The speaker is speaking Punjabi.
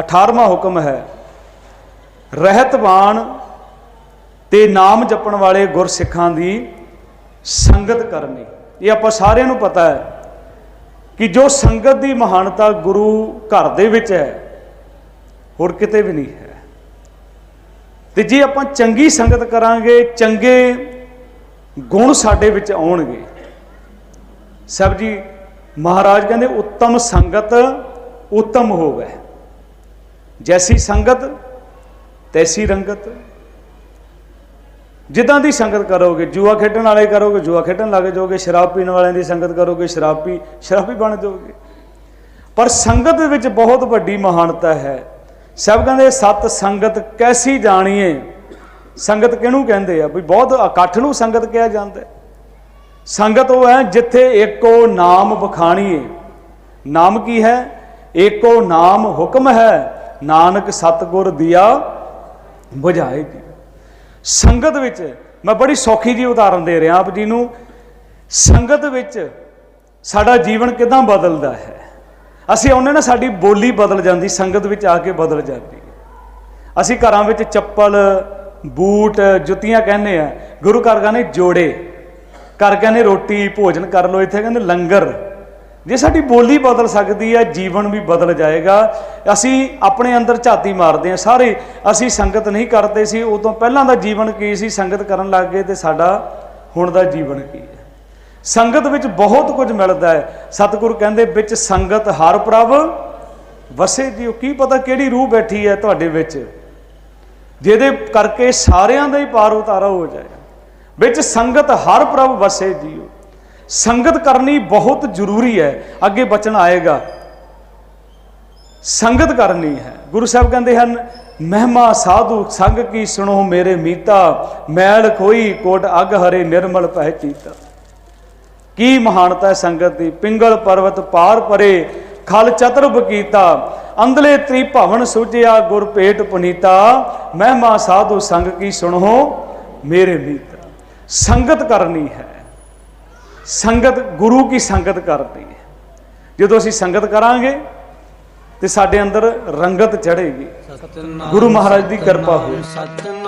18ਵਾਂ ਹੁਕਮ ਹੈ, ਰਹਿਤਵਾਨ ਬਾਣ ਤੇ ਨਾਮ ਜਪਣ ਵਾਲੇ ਗੁਰਸਿੱਖਾਂ ਦੀ ਸੰਗਤ ਕਰਨੀ। ਇਹ ਆਪਾਂ ਸਾਰਿਆਂ ਨੂੰ ਪਤਾ ਹੈ ਕਿ ਜੋ ਸੰਗਤ ਦੀ ਮਹਾਨਤਾ ਗੁਰੂ ਘਰ ਦੇ ਵਿੱਚ ਹੈ, ਹੋਰ ਕਿਤੇ ਵੀ ਨਹੀਂ ਹੈ। ਤੇ ਜੇ ਆਪਾਂ ਚੰਗੀ ਸੰਗਤ ਕਰਾਂਗੇ, ਚੰਗੇ ਗੁਣ ਸਾਡੇ ਵਿੱਚ ਆਉਣਗੇ। ਸਭ ਜੀ, ਮਹਾਰਾਜ ਕਹਿੰਦੇ, ਉੱਤਮ ਸੰਗਤ ਉੱਤਮ ਹੋਵੇ। ਜੈਸੀ ਸੰਗਤ, ਤੈਸੀ ਰੰਗਤ। ਜਿੱਦਾਂ ਦੀ ਸੰਗਤ ਕਰੋਗੇ, ਜੂਆ ਖੇਡਣ ਵਾਲੇ ਕਰੋਗੇ, ਜੂਆ ਖੇਡਣ ਲੱਗ ਜਾਓਗੇ, ਸ਼ਰਾਬ ਪੀਣ ਵਾਲਿਆਂ ਦੀ ਸੰਗਤ ਕਰੋਗੇ, ਸ਼ਰਾਬ ਪੀ, ਸ਼ਰਾਬੀ ਬਣ ਜਾਓਗੇ। ਪਰ ਸੰਗਤ ਦੇ ਵਿੱਚ ਬਹੁਤ ਵੱਡੀ ਮਹਾਨਤਾ ਹੈ। ਸਭ ਕਹਿੰਦੇ, ਸਤ ਸੰਗਤ ਕੈਸੀ ਜਾਣੀਏ? ਸੰਗਤ ਕਿਹਨੂੰ ਕਹਿੰਦੇ ਆ? ਵੀ ਬਹੁਤ ਇਕੱਠ ਨੂੰ ਸੰਗਤ ਕਿਹਾ ਜਾਂਦਾ ਸੰਗਤ ਉਹ ਹੈ ਜਿੱਥੇ ਏਕੋ ਨਾਮ ਬਖਾਣੀਏ ਨਾਮ ਕੀ ਹੈ? ਏਕੋ ਨਾਮ ਹੁਕਮ ਹੈ। ਨਾਨਕ ਸਤਗੁਰ ਦੀਆ ਬੁਝਾਏ ਜੀ। ਸੰਗਤ ਵਿੱਚ ਮੈਂ ਬੜੀ ਸੌਖੀ ਜੀ ਉਦਾਹਰਨ ਦੇ ਰਿਹਾ ਆਪ ਜੀ ਨੂੰ। ਸੰਗਤ ਵਿੱਚ ਸਾਡਾ ਜੀਵਨ ਕਿਦਾਂ ਬਦਲਦਾ ਹੈ? ਅਸੀਂ ਆਉਂਦੇ ਨਾ ਸਾਡੀ ਬੋਲੀ ਬਦਲ ਜਾਂਦੀ, ਸੰਗਤ ਵਿੱਚ ਆ ਕੇ ਬਦਲ ਜਾਂਦੀ ਅਸੀਂ ਘਰਾਂ ਵਿੱਚ ਚੱਪਲ, ਬੂਟ, ਜੁੱਤੀਆਂ ਕਹਿੰਦੇ ਆ, ਗੁਰੂ ਘਰ ਕਹਿੰਦੇ ਜੋੜੇ, ਘਰ ਕਹਿੰਦੇ ਰੋਟੀ, ਭੋਜਨ ਕਰ ਲੋ ਇੱਥੇ ਕਹਿੰਦੇ ਲੰਗਰ। ਜੇ ਸਾਡੀ ਬੋਲੀ ਬਦਲ ਸਕਦੀ ਹੈ ਜੀਵਨ ਵੀ ਬਦਲ ਜਾਏਗਾ। ਅਸੀਂ ਆਪਣੇ ਅੰਦਰ ਝਾਤੀ ਮਾਰਦੇ ਹਾਂ ਸਾਰੇ ਅਸੀਂ ਸੰਗਤ ਨਹੀਂ ਕਰਦੇ ਸੀ ਉਹ ਤੋਂ ਪਹਿਲਾਂ ਦਾ ਜੀਵਨ ਕੀ ਸੀ? ਸੰਗਤ ਕਰਨ ਲੱਗ ਗਏ ਤੇ ਸਾਡਾ ਹੁਣ ਦਾ ਜੀਵਨ ਕੀ ਹੈ? ਸੰਗਤ ਵਿੱਚ ਬਹੁਤ ਕੁਝ ਮਿਲਦਾ ਹੈ। ਸਤਿਗੁਰੂ ਕਹਿੰਦੇ, ਵਿੱਚ ਸੰਗਤ ਹਰ ਪ੍ਰਭ ਵਸੇ। ਜੀਓ ਕੀ ਪਤਾ ਕਿਹੜੀ ਰੂਹ ਬੈਠੀ ਹੈ ਤੁਹਾਡੇ ਵਿੱਚ, ਜਿਹਦੇ ਕਰਕੇ ਸਾਰਿਆਂ ਦਾ ਹੀ ਪਾਰ ਉਤਾਰਾ ਹੋ ਜਾਏ ਵਿੱਚ ਸੰਗਤ ਹਰ ਪ੍ਰਭ ਵਸੇ ਜੀਓ। ਸੰਗਤ ਕਰਨੀ ਬਹੁਤ ਜ਼ਰੂਰੀ ਹੈ। ਅੱਗੇ ਬਚਨ ਆਏਗਾ। ਸੰਗਤ ਕਰਨੀ ਹੈ। ਗੁਰੂ ਸਾਹਿਬ ਕਹਿੰਦੇ ਹਨ, ਮਹਿਮਾ ਸਾਧੂ, ਸੰਗ ਕੀ ਸੁਣੋ ਮੇਰੇ ਮੀਤਾ, ਮੈਲ ਕੋਈ ਕੋਟ ਅਗ ਹਰੇ ਨਿਰਮਲ ਪਹਿ ਚੀਤਾ ਕੀ ਮਹਾਨਤਾ ਸੰਗਤ ਦੀ। ਪਿੰਗਲ ਪਰਵਤ ਪਾਰ ਪਰੇ, ਖਲ ਚਤੁਰਬ ਕੀਤਾ। ਅੰਦਲੇ ਤ੍ਰੀ ਭਵਨ ਸੁਝਿਆ ਗੁਰ ਭੇਟ ਪੁਨੀਤਾ। ਮਹਿਮਾ ਸਾਧੂ, ਸੰਗ ਕੀ ਸੁਣੋ ਮੇਰੇ ਮੀਤਾ। ਸੰਗਤ ਕਰਨੀ ਹੈ। ਸੰਗਤ ਗੁਰੂ ਕੀ ਸੰਗਤ ਕਰਦੀ ਹੈ। ਜਦੋਂ ਅਸੀਂ ਸੰਗਤ ਕਰਾਂਗੇ ਤੇ ਸਾਡੇ ਅੰਦਰ ਰੰਗਤ ਚੜੇਗੀ ਗੁਰੂ ਮਹਾਰਾਜ ਦੀ ਕਿਰਪਾ ਹੋਵੇ ਸਤਨਾਮ